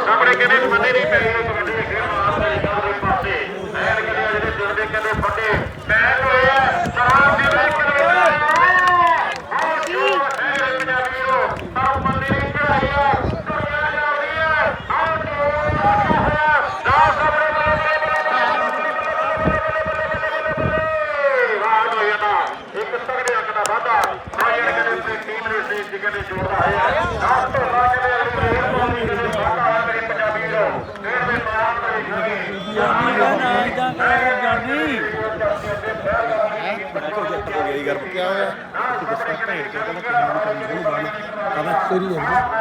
ਸਾਹਮਣੇ ਕਹਿੰਦੇ ਮੰਨੇ ਨਹੀਂ ਪਈ ਇਹ ਕਬੱਡੀ ਦੇ ਖੇਡ ਵਾਸਤੇ ਇੱਕ ਦੇ ਪਾਸੇ ਐਨ ਕਹਿੰਦੇ ਜਿਹੜੇ ਜੁੜਦੇ ਕਹਿੰਦੇ ਵੱਡੇ ਪੈਨ ਹੋਏ ਆ ਸਰਾਬ ਦੇ ਵਿੱਚ ਕਹਿੰਦੇ ਹਾਂ ਜੋ ਹੈ ਪੰਜਾਬੀ ਨੂੰ ਪਰ ਮੰਨੇ ਨਹੀਂ ਚੜਾਈ ਆ ਦੁਨੀਆ ਜਾਂਦੀ ਆ ਆਹ ਜੋ ਹੋਇਆ ਦਾ ਸਾਹਮਣੇ ਵਾਹ ਹੋਇਆ ਨਾ ਇੱਕ ਤਗੜੇ ਅੰਕ ਦਾ ਵਾਧਾ ਸਾਇਰ ਕਹਿੰਦੇ ਆਪਣੀ ਟੀਮ ਨੇ ਸੀ ਜਿਗਨੇ ਜੋੜਦਾ ਹੈ ਆਹ ਤੋਂ ਲਾ ਕੇ ਅਗਲੀ ਰੇਡ ਤੋਂ ਵੀ ਕਹਿੰਦੇ ਵਾਧਾ ਹੈ ਮੇਰੇ ਪੰਜਾਬੀ ਨੂੰ ਫੇਰ ਦੇ ਨਾਮ ਤੇ ਖੜੀ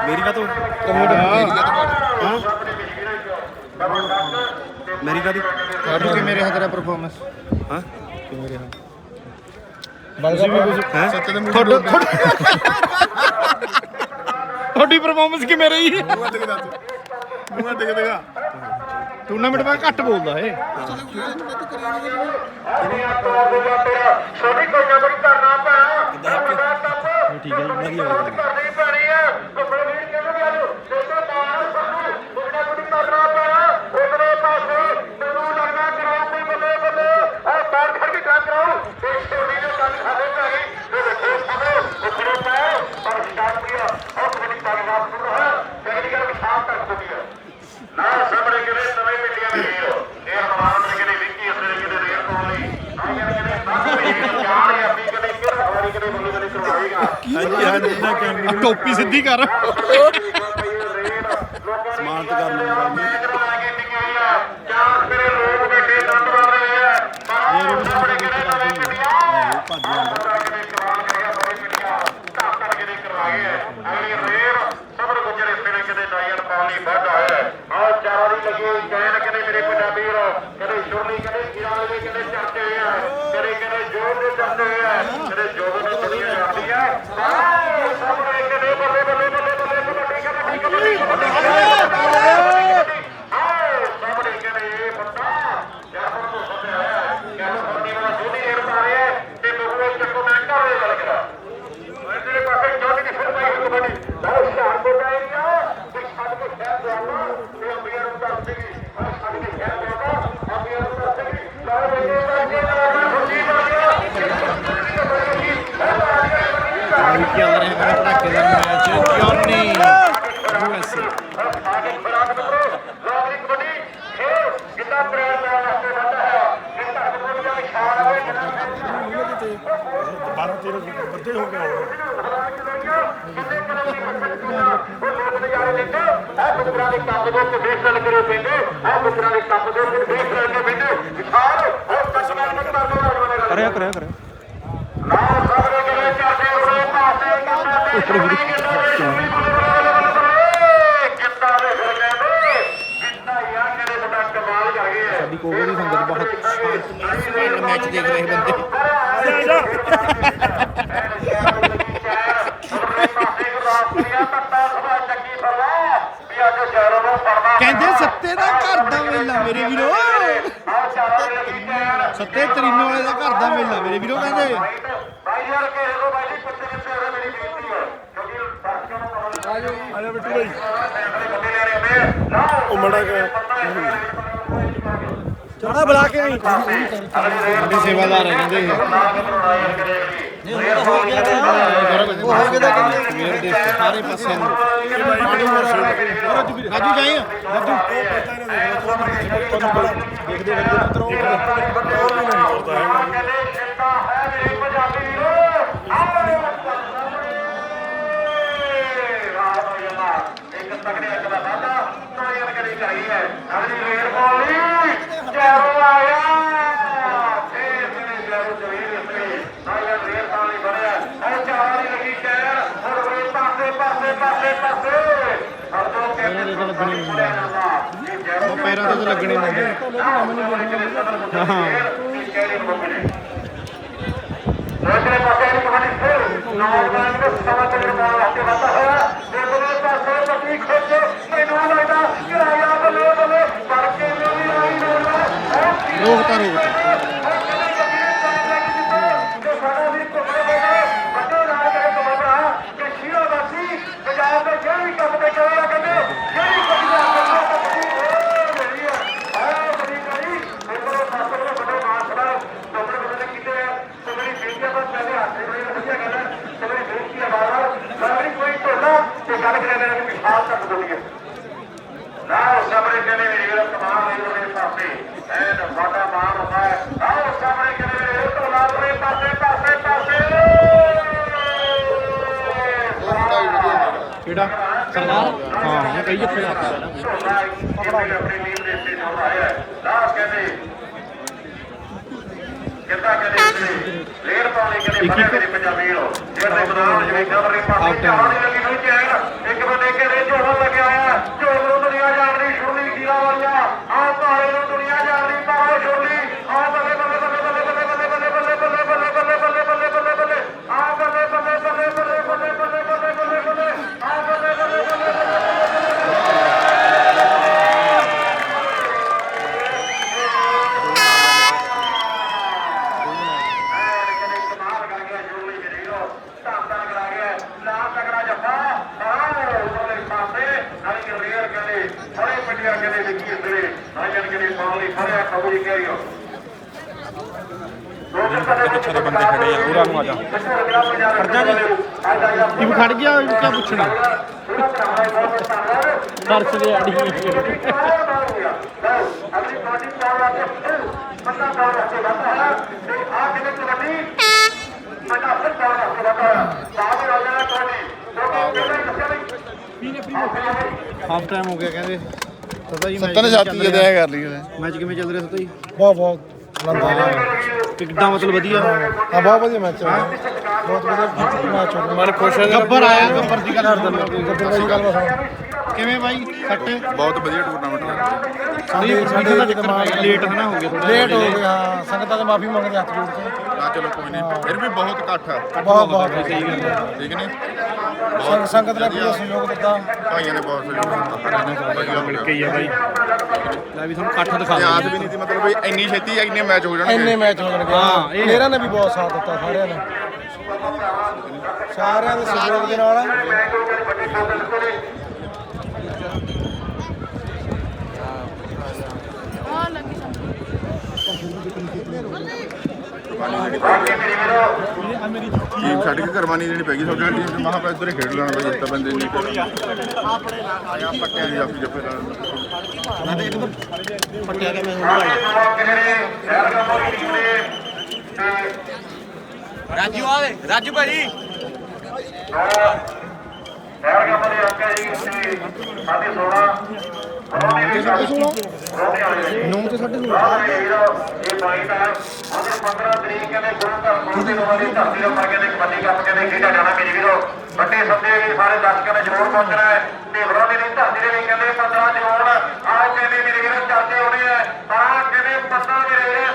ਮੇਰੀ ਕਾ ਤੋਂ ਮੇਰੀ ਕਾ ਦੀ ਕਾਟੂ ਕਿ ਮੇਰੇ ਹੱਥ ਦਾ ਪਰਫਾਰਮੈਂਸ ਹਾਂ। ਤੁਸੀਂ ਵੀ ਕੁਝ ਹੈਂ? ਦੇ ਮੂੰਹ ਤੁਹਾਡੀ ਪਰਫਾਰਮੈਂਸ ਕਿਵੇਂ ਰਹੀ? ਮੂੰਹਾਂ ਤੇ ਦਿਖਾ ਮੂੰਹਾਂ ਤੇ ਦਿਖਾ। ਟੂਰਨਾਮੈਂਟ ਮੈਂ ਘੱਟ ਬੋਲਦਾ ਏ ਛੋਟੀ ਕੋਈ ਨਾ ਬੜੀ ਕਰਨਾ ਪੈਣਾ ਠੀਕ ਹੈ ਵਧੀਆ ਕਰਨੀ ਪੈਣੀ ਹੈ ਕੱਪੜੇ ਵੀਰ ਕਹਿੰਦੇ ਵੀ ਆਜੋ ਦੇਖੋ ਮਾਰ ਸਾਨੂੰ ਕੁੜੀਆਂ ਕੁੜੀ ਕਰਨਾ ਪੈਣਾ ਉਧਰੇ ਪਾਸੇ ਮੈਨੂੰ ਲੱਗਣਾ ਕਰਾਓ ਕੋਈ ਬੱਲੇ ਬੱਲੇ ਆ ਬਾਹਰ ਖੜ ਕੇ ਕੰਮ ਕਰਾਓ ਤੇ ਛੋਟੀ ਦੇ ਕੰਨ ਖਾਦੇ ਪੈ ਗਈ ਤੇ ਦੇਖੋ ਸਾਨੂੰ ਉਧਰੇ ਪੈ ਪਰ ਸ਼ਾਮ ਪਿਆ ਉਹ ਕਬੱਡੀ ਕਾਗਜ਼ਾਤ ਸੁਣ ਰਹਾ ਟੈਕਨੀਕਲ ਵਿਸ਼ਾਲ ਤੱਕ ਹੁੰਦੀ ਹੈ ਨਾ ਸਾਹਮਣੇ ਕਿਹੜੇ ਨਵੇਂ ਪਿੰਡੀਆਂ ਦੇ ਵੀਰ ਇਹ ਹਮਾਰਾ ਨੇ ਕਿਹੜੇ ਵਿੱਕੀ ਅਸਰੇ ਕਿਹੜੇ ਰੇਲ ਤੋਂ ਲਈ ਆ ਯਾਰ ਕਿਹੜੇ ਬਾਹਰ ਵੀਰ ਜਾਣ ਜਾਂ ਵੀ ਕਿਹੜੇ ਕਿਹੜਾ ਹੋਰੀ ਕਿਹੜੇ ਬੱਲੇ ਬੱਲੇ ਕਰਵਾਏਗਾ ਹਾਂਜੀ ਹਾਂਜੀ ਟੋਪੀ ਸਿੱਧੀ ਕਰ ਸਮਾਨਤ ਕਰ ਲਵਾਂਗੇ ਚਾਰ ਮੇਰੇ ਲੋਕ ਬੈਠੇ ਦੰਦ ਮਾਰ ਰਹੇ ਆ ਪਰ ਸਾਹਮਣੇ ਕਿਹੜੇ ਨਵੇਂ ਪਿੰਡੀਆਂ ਭੱਜ ਜਾਂਦਾ ਕਿਹੜੇ ਕਰਾਲ ਗਿਆ ਬੜੇ ਪਿੰਡੀਆਂ ਧੱਕ ਧੱਕ ਕਿਹੜੇ ਕਰਵਾ ਗਏ ਅਗਲੀ ਰੇਰ ਸਬਰ ਗੁਜਰੇ ਫਿਰ ਕਿਤੇ ਨਾਇਰ ਪਾਣੀ ਵੱਧ ਆਇਆ ਆ ਚਾਰਾਂ ਦੀ ਲੱਗੀ ਹੋਈ ਕਹਿਣ ਕਿਤੇ ਮੇਰੇ ਪੰਜਾਬੀ ਵੀਰ ਕਦੇ ਸ਼ੁਰਲੀ ਕਦੇ ਗਿਰਾਂ ਦੇ ਕਦੇ ਚਰਚੇ ਹੋਏ ਆ। ਕਦੇ ਕਦੇ ਜੋਰ ਦੇ ਹੋਏ ਆ। ਕਦੇ ਜੋਰ ਨੂੰ ਦੁਨੀਆ ਜਾਣਦੀ ਆ ਆਹ ਸਾਹਮਣੇ ਕਿਤੇ ਬੱਲੇ ਬੱਲੇ ਬੱਲੇ ਬੱਲੇ ਕਬੱਡੀ ਕਬੱਡੀ ਕਬੱਡੀ ਕਬੱਡੀ ਆਹ ਸਾਹਮਣੇ ਕਿਤੇ ਇਹ ਬੰਦਾ ਜਰਮਨ ਤੋਂ ਸੱਦਿਆ ਹੋਇਆ ਕਹਿੰਦਾ ਬੰਦੀ ਵਾਲਾ ਦੋਨੀ ਏਰ ਪਾ ਰਿਹਾ ਤੇ ਬਹੂਏ ਚੱਕੋ ਮੈਂ ਘਰ ਦੇ ਗੱਲ ਕਰਾਂ ਇਧਰੇ ਪਾਸੇ ਚੋਟ ਕੇ ਫਿਰ ਪਾਈ ਕਬੱਡੀ ਬਹੁਤ ਹੁਸ਼ਿਆਰਪੁਰ ਦਾ ਏਰੀਆ ਤੇ ਛੱਡ ਕੇ ਸ਼ਹਿਰ ਜਾਣਾ ਤੇ ਅੰਬੀਆਂ ਨੂੰ ਦੱਸ ਦੇਗੀ ਆ ਛੱਡ ਕੇ ਸ਼ਹਿਰ ਜਾਣਾ ਅੰਬੀਆਂ ਨੂੰ ਦੱਸ ਦੇਗੀ ਲਓ ਇਹ ਕਰਕੇ ਨਾ ਖੁਸ਼ੀ ਚੱਲ ਰਿਹਾ ਮੇਰਾ ਪਟਾਕੇ ਦਾ ਮੈਚ ਜੌਨੀ ਯੂਐਸਏ ਆਗੇ ਖਰਾਕ ਮਿੱਤਰੋ ਲੋਗਰੀ ਕਬੱਡੀ ਖੇਡ ਜਿੱਦਾਂ ਪ੍ਰੇਮ ਕਰਨ ਵਾਸਤੇ ਵੱਡਾ ਹੈ ਇਹ ਧਰਤ ਕੋਲ ਦਾ ਵਿਸ਼ਾਲ ਹੋਵੇ ਜਿੰਨਾ 12 13 ਵੱਡੇ ਹੋ ਗਏ ਕਿੰਨੇ ਦੇ ਕੰਮ ਦੇ ਉੱਤੇ ਵੇਖ ਲੈ ਕਰੇ ਪੈਂਦੇ ਆ ਮਿੱਤਰਾਂ ਦੇ ਕੰਮ ਦੇ ਉੱਤੇ ਵੇਖ ਲੈ ਕੇ ਪੈਂਦੇ ਵਿਸ਼ਾਲ ਹੋਰ ਕਸਮਾਂ ਨੂੰ ਕਰਨ ਵਾਲਾ ਕਰਿਆ ਕਰਿਆ ਕਰਿਆ ਨਾ ਸਾਹਮਣੇ ਕਰੇ ਚਾਹੇ ਉਹਦੇ ਪਾਸੇ ਕੰਮ ਤੇ ਕਿੱਦਾਂ ਦੇ ਫਿਰ ਕਹਿੰਦੇ ਕਿੰਨਾ ਯਾਰ ਕਿਹੜੇ ਬੜਾ ਕਮਾਲ ਕਰ ਗਏ ਹੈ ਸਾਡੀ ਕੋਵਰ ਦੀ ਸੰਗਤ ਬਹੁਤ ਸ਼ਾਂਤਮਈ ਮੈਚ ਦੇਖ ਰਹੇ ਬੰਦੇ ਕਹਿੰਦੇ ਸੱਤੇ ਦਾ ਘਰ ਦਾ ਮੇਲਾ ਮੇਰੇ ਵੀਰੋ ਸੱਤੇ ਤਰੀਨੋ ਵਾਲੇ ਦਾ ਘਰ ਦਾ ਮੇਲਾ ਮੇਰੇ ਵੀਰੋ ਕਹਿੰਦੇ ਭਾਈ ਯਾਰ ਕਿਸੇ ਨੂੰ ਭਾਈ ਜੀ ਕੁੱਤੇ ਕਿੱਥੇ ਹੋਵੇ ਮੇਰੀ ਬੇਨਤੀ ਹੈ ਕਿਉਂਕਿ ਦਰਸ਼ਕਾਂ ਨੂੰ ਪਤਾ ਨਹੀਂ ਆ ਜਾ ਬਿੱਟੂ ਨੇ ਨਾ ਉਹ ਮੜਾ ਚਾੜਾ ਬੁਲਾ ਕੇ ਨਹੀਂ ਸਾਡੇ ਸੇਵਾਦਾਰ ਹੈ ਕਹਿੰਦੇ। ਸਾਰੇ ਪਾਸੇ ਨੂੰ ਪਾਣੀ ਵਰਸੇ ਰਾਜੂ ਜਾਈ ਰਾਜੂ ਦੇਖਦੇ ਰਹਿੰਦੇ ਮਿੱਤਰੋ ਉਹ ਵੀ ਨਹੀਂ ਮਾਰਦਾ ਹੈ ਕਹਿੰਦੇ ਹੈ ਮੇਰੇ ਪੰਜਾਬੀ ਵੀਰੋ ਆਓ ਇੱਕ ਤਗੜੇ ਇੱਕ ਦਾ ਵਾਦਾ ਤਾਰੀਆਂ ਕਰੀ ਚਾਹੀ ਹੈ ਅਗਲੀ ਰੇਡ ਬੋਲੀ ਜੈਰੋ ਆਇਆ ਫੇਰ ਮੇਰੇ ਜੈਰੋ ਜਵੀਰ ਇੱਥੇ ਤਾਰੀਆਂ ਰੇਡ ਤਾਂ ਨਹੀਂ ਬਣਿਆ ਉਹ ਚਾਰ ਹੀ ਲੱਗੀ ਸ਼ਹਿਰ ਹੁਣ ਉਹ ਪਾਸੇ ਪਾਸੇ ਪਾਸੇ ਪਾਸੇ ਹਰ ਦੋ ਕਹਿੰਦੇ ਲੱਗਣੀ ਉਹ ਪੈਰਾਂ ਤੇ ਤਾਂ ਲੱਗਣੇ ਨਹੀਂ ਦੂਸਰੇ ਪਾਸੇ ਇੱਕ ਕਬੱਡੀ ਫਿਰ ਨੌਜਵਾਨ ਦੇ ਸਮਾਂ ਚੱਲਣ ਵਾਸਤੇ ਵਾਧਾ ਹੋਇਆ ਦੂਸਰੇ ਪਾਸੇ ਪੱਟੀ ਖਿੱਚ ਮੈਨੂੰ ਲੱਗਦਾ ਕਿਰਾਇਆ ਬੱਲੇ ਬੱਲੇ ਫੜ ਕੇ ਮੇਰੀ ਆਈ ਨਾ ਰੋਕ ਤਾਂ ਕਿਹੜਾ ਸਰਦਾਰ ਹਾਂ ਹਾਂ ਕਈ ਜੱਫੇ ਦਾ ਆਪਣੀ ਟੀਮ ਦੇ ਇੱਥੇ ਜੋੜ ਆਇਆ ਨਾ। ਕਹਿੰਦੇ ਕਿੱਦਾਂ ਕਹਿੰਦੇ ਲੇਰ ਪਾਉਣੀ ਕਹਿੰਦੇ ਫੜਿਆ ਮੇਰੇ ਪੰਜਾਬੀ ਲੋ ਜਿਵੇਂ ਚਾਹਾਂ ਦੀ ਲੱਗੀ ਹੋਈ ਚੈਨ ਇੱਕ ਬੰਦੇ ਘੇਰੇ ਝੋਲਾ ਲੱਗਿਆ ਹੋਇਆ ਝੋਲ ਨੂੰ ਦੁਨੀਆ ਜਾਣਦੀ ਛੁਰਲੀ ਕੀਲਾ ਵਾਲੀਆਂ ਆਹ ਭਾਲੇ ਨੂੰ கணக்கிலே நிற்கின்றே நாயன்களை பாவனை பழைய கபடி கேரியம் ਬੜੇ ਬੰਦੇ ਖੜੇ ਆ ਪੂਰਾ ਨੂੰ ਆ ਜਾ ਖੜਜਾ ਜੀ ਇਹ ਖੜ ਗਿਆ ਇਹ ਕੀ ਪੁੱਛਣਾ ਪਰਸ ਦੇ ਅੜੀ ਅਗਲੀ ਪਾਰਟੀ ਪਾਉਣ ਵਾਸਤੇ ਬੰਦਾ ਪਾਉਣ ਵਾਸਤੇ ਬੰਦਾ ਹੈ ਤੇ ਆ ਕਿਵੇਂ ਕਬੱਡੀ ਬੰਦਾ ਫਿਰ ਪਾਉਣ ਵਾਸਤੇ ਬੰਦਾ ਹੈ ਸਾਹਮਣੇ ਆ ਜਾਣਾ ਕੋਈ ਨਹੀਂ ਲੋਕਾਂ ਨੂੰ ਕਹਿੰਦੇ ਦੱਸਿਆ ਨਹੀਂ ਹਾਫ ਟਾਈਮ ਹੋ ਗਿਆ ਕਹਿੰਦੇ। ਸਤਾ ਜੀ ਸੱਤਾਂ ਨੇ ਛਾਤੀ ਜਦੇ ਐ ਕਰ ਲਈ ਉਹਨੇ। ਮੈਚ ਕਿਵੇਂ ਚੱਲ ਰਿਹਾ ਸਤਾ ਜੀ? ਬਹੁਤ ਬਹੁਤ ਆ ਰਿਹਾ। ਕਿੱਦਾਂ ਮਤਲਬ ਵਧੀਆ? ਹਾਂ ਬਹੁਤ ਵਧੀਆ ਮੈਚ ਹੋਇਆ ਬਹੁਤ ਵਧੀਆ ਮੈਚ ਹੋਇਆ ਮਨ ਖੁਸ਼ ਹੈ ਗੱਬਰ ਆਇਆ ਗੱਬਰ ਦੀ ਗੱਲ ਗੱਬਰ ਬਾਈ ਗੱਲ ਬਸ ਕਿਵੇਂ ਬਾਈ ਸੱਟ? ਬਹੁਤ ਵਧੀਆ ਟੂਰਨਾਮੈਂਟ ਹੋਇਆ। ਸਾਡੇ ਸਾਡੇ ਦਾ ਲੇਟ ਹਨਾ ਹੋ ਗਿਆ ਥੋੜਾ ਲੇਟ ਹੋ ਗਿਆ ਹਾਂ ਸੰਗਤਾਂ ਤੋਂ ਮਾਫੀ ਮੰਗਦੇ ਹੱਥ ਜੋੜ ਕੇ। ਨਾ ਚਲੋ ਕੋਈ ਨਹੀਂ। ਫਿਰ ਵੀ ਬਹੁਤ ਇਕੱਠ ਆ। ਬਹੁਤ ਬਹੁਤ ਹੈ ਠੀਕ ਨੇ ਸੰਗ- ਸੰਗਤ ਨੇ ਪੂਰਾ ਸਹਿਯੋਗ ਦਿੱਤਾ ਭਾਈਆਂ ਨੇ ਬਹੁਤ ਸਹਿਯੋਗ ਮਿਲ ਕਈ ਆ ਬਾਈ। ਲੈ ਵੀ ਤੁਹਾਨੂੰ ਇਕੱਠ ਦਿਖਾ ਆਸ ਦਿੰਦੇ ਵੀ ਨਹੀਂ ਸੀ ਮਤਲਬ ਵੀ ਇੰਨੀ ਛੇਤੀ ਇੰਨੇ ਮੈਚ ਹੋ ਜਾਣਗੇ। ਇੰਨੇ ਮੈਚ ਹੋ ਜਾਣਗੇ। ਹਾਂ, ਇਹ- ਪਲੇਅਰਾਂ ਨੇ ਵੀ ਬਹੁਤ ਸਾਥ ਦਿੱਤਾ ਸਾਰਿਆਂ ਨੇ। ਸਾਰਿਆਂ ਦੇ ਸਹਿਯੋਗ ਦੇ ਨਾਲ। ਟੀਮ ਛੱਡ ਕੇ ਕਰਵਾਨੀ ਦੇਣੀ ਪੈਗੀ ਤੁਹਾਡੇ ਟੀਮ ਤੇ ਮਹਾਂ ਪੈ ਖੇਡ ਲੈਣਾ ਪੈ ਜਿੱਤਾ ਬੰਦੇ ਨਹੀਂ ਆਪਣੇ ਨਾਲ ਆਇਆ ਪੱਟਿਆ ਦੀ ਆਪੀ ਜੱਫੇ ਨਾਲ। ਮੈਂ ਤਾਂ ਮੈਂ ਹੁਣ ਰਾਜੂ ਆਵੇ ਨੌਂ ਤੇ ਸਾਢੇ ਨੌਂ ਇਹ ਬਾਈਟ ਹੈ ਅਗਰ 15 ਤਰੀਕ ਕਹਿੰਦੇ ਗੁਰੂ ਘਰ ਪਹੁੰਚੇ ਵਾਲੀ ਧਰਤੀ ਦੇ ਉੱਪਰ ਕਹਿੰਦੇ ਕਬੱਡੀ ਕੱਪ ਕਹਿੰਦੇ ਖੇਡਿਆ ਜਾਣਾ ਮੇਰੇ ਵੀਰੋ ਵੱਡੇ ਸੱਦੇ ਵੀ ਸਾਰੇ ਦਰਸ਼ਕਾਂ ਨੇ ਜ਼ਰੂਰ ਪਹੁੰਚਣਾ ਹੈ ਤੇ ਵਿਰੋਧੀ ਦੀ ਧਰਤੀ ਦੇ ਵੀ ਕਹਿੰਦੇ 15 ਜਰੂਰ ਆਓ ਕਹਿੰਦੇ ਮੇਰੇ ਵੀਰੋ ਚਰਚੇ ਹੋਣੇ ਆ? ਆਹ ਕਹਿੰਦੇ 15 ਮੇਰੇ ਵੀਰੇ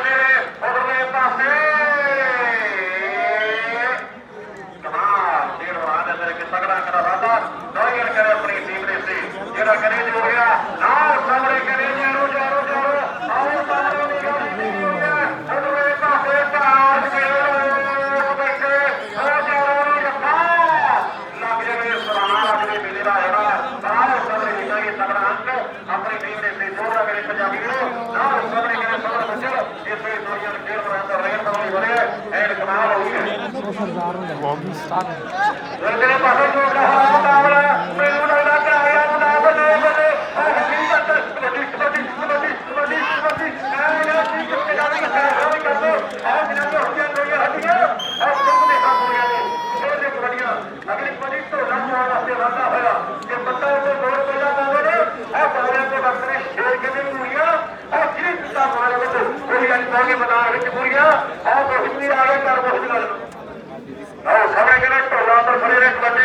ਸਰਦਾਰ ਨੇ ਬਹੁਤ ਸਟਾਰ ਲੱਗਣੇ ਪਾਸੇ ਜੋੜ ਰਹਾ ਹੋਗੇ ਮੈਦਾਨ ਵਿੱਚ ਪੂਰੀਆਂ। ਆਹ ਬਹੁਤ ਵੀ ਆ ਗਏ ਕਰ ਕਿਹੜਾ ਢੋਲਾ ਪਰ ਫੜੇ ਰਹੇ ਕਬੱਡੀ।